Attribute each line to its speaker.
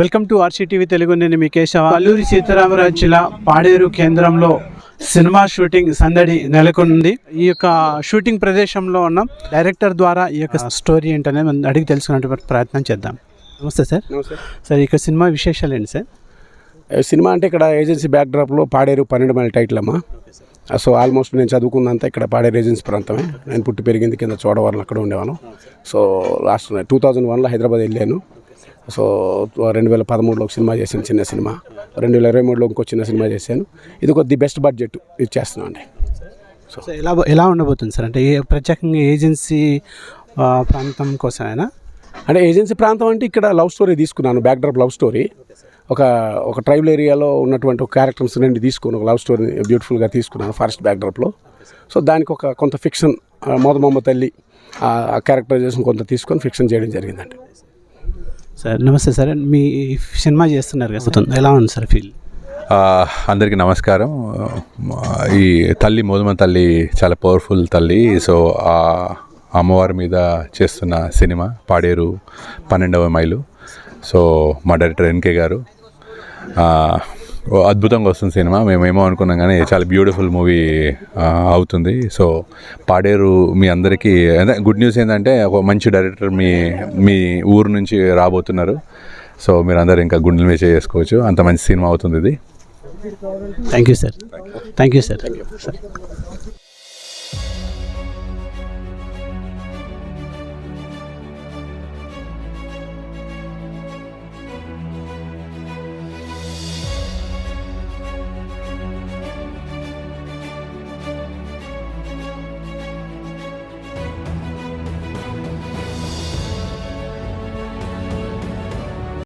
Speaker 1: Welcome to RCTV Telugu. నేను మీ కేశవ. అల్లూరి సీతారామరాజు జిల్లా పాడేరు కేంద్రంలో సినిమా షూటింగ్ సందడి నెలకొంది ఈ యొక్క షూటింగ్ ప్రదేశంలో ఉన్నాం డైరెక్టర్ ద్వారా ఈ యొక్క స్టోరీ ఏంటనే మనం అడిగి తెలుసుకునేటువంటి ప్రయత్నం చేద్దాం. నమస్తే సార్. సార్ ఇక సినిమా విశేషాలు ఏంటి సార్?
Speaker 2: సినిమా అంటే ఇక్కడ ఏజెన్సీ బ్యాక్డ్రాప్లో పాడేరు పన్నెండు మైల్ టైటిల్ అమ్మా సో ఆల్మోస్ట్ నేను చదువుకున్నంత ఇక్కడ పాడేరు ఏజెన్సీ ప్రాంతమే. నేను పుట్టి పెరిగింది కింద చోడవరం అక్కడ ఉండేవాను సో లాస్ట్ టూ థౌజండ్ వన్లో హైదరాబాద్ వెళ్ళాను. సో రెండు వేల పదమూడులో ఒక సినిమా చేశాను చిన్న సినిమా. రెండు వేల ఇరవై మూడులో ఇంకో చిన్న సినిమా చేశాను. ఇది ఒక ది బెస్ట్ బడ్జెట్ ఇది చేస్తున్నాం అండి.
Speaker 1: సో ఎలా ఎలా ఉండబోతుంది సార్? అంటే ప్రత్యేకంగా ఏజెన్సీ ప్రాంతం కోసమేనా?
Speaker 2: అంటే ఏజెన్సీ ప్రాంతం అంటే ఇక్కడ లవ్ స్టోరీ తీసుకున్నాను బ్యాక్డ్రాప్ లవ్ స్టోరీ. ఒక ఒక ట్రైబల్ ఏరియాలో ఉన్నటువంటి ఒక క్యారెక్టర్స్ నుండి తీసుకుని ఒక లవ్ స్టోరీ బ్యూటిఫుల్గా తీసుకున్నాను ఫారెస్ట్ బ్యాక్డ్రాప్లో సో దానికి ఒక కొంత ఫిక్షన్ మోదమమ్మ తల్లి ఆ క్యారెక్టరైజేషన్ కొంత తీసుకొని ఫిక్షన్ చేయడం జరిగిందండి.
Speaker 1: సార్ నమస్తే సార్. మీ సినిమా చేస్తున్నారు కదా ఎలా ఉంది సార్ ఫీల్?
Speaker 3: అందరికీ నమస్కారం. ఈ తల్లి మోదుమ తల్లి చాలా పవర్ఫుల్ తల్లి. సో ఆ అమ్మవారి మీద చేస్తున్న సినిమా పాడేరు పన్నెండవ మైలు. సో మా డైరెక్టర్ ఎన్కే గారు. అద్భుతంగా వస్తుంది సినిమా. మేమేమో అనుకున్నాం కానీ చాలా బ్యూటిఫుల్ మూవీ అవుతుంది. సో పాడేరు మీ అందరికీ అదే గుడ్ న్యూస్ ఏంటంటే ఒక మంచి డైరెక్టర్ మీ మీ ఊరు నుంచి రాబోతున్నారు. సో మీరు అందరు ఇంకా గుండెల మీద చేసుకోవచ్చు. అంత మంచి సినిమా అవుతుంది ఇది.
Speaker 1: Thank you sir thank you sir sir